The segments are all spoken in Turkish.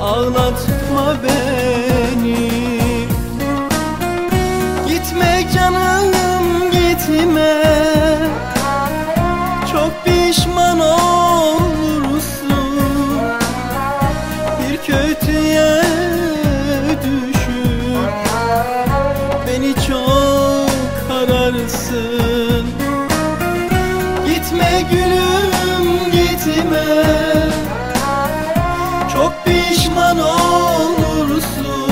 Ağlatma beni. Gitme canım gitme. Çok pişman olursun. Bir kötüye Gitme gülüm gitme. Çok pişman olursun.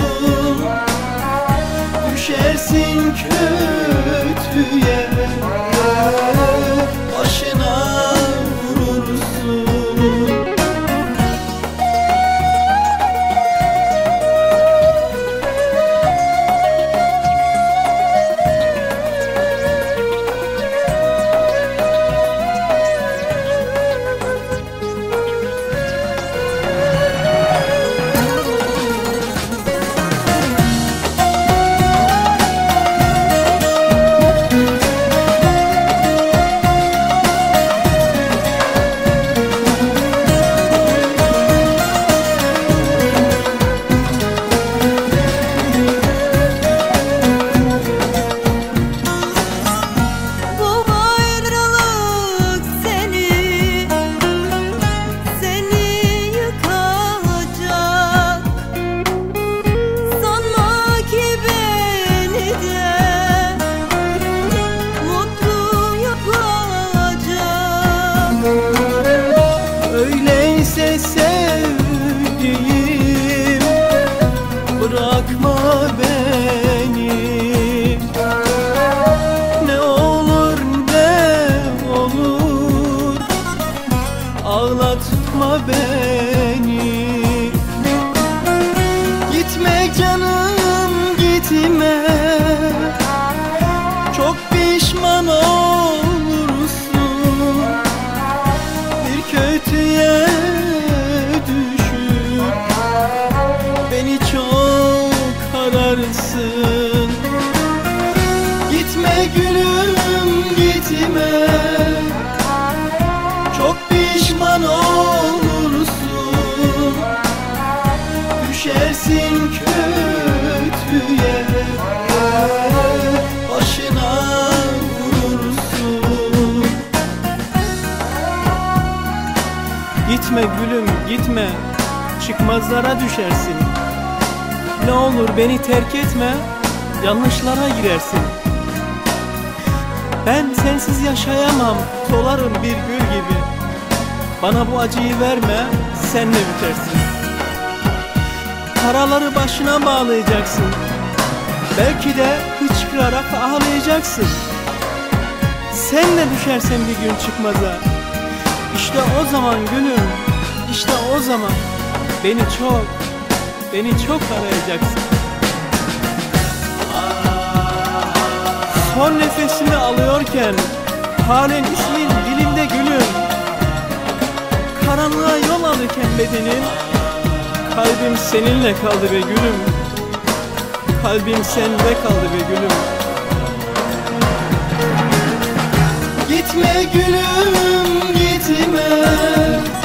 Düşersin kötüye beni. Gitme canım gitme. Çok pişman olursun. Bir kötüye düşüp Beni çok ararsın. Gitme gülüm gitme. Çok pişman olursun Düşersin kötüye Başına vurursun. Gitme gülüm gitme Çıkmazlara düşersin. Ne olur beni terk etme Yanlışlara girersin. Ben sensiz yaşayamam Solarım bir gül gibi. Bana bu acıyı verme Sen de bitersin Paraları başına bağlayacaksın Belki de hıçkırarak ağlayacaksın Sen de düşersen bir gün çıkmaza işte o zaman gülüm, işte o zaman beni çok, beni çok arayacaksın. Son nefesini alıyorken halen ismin dilimde gülüm. Karanlığa yol alırken bedenin, kalbim seninle kaldı be gülüm. Kalbim sende kaldı be gülüm. Gitme gülüm gitme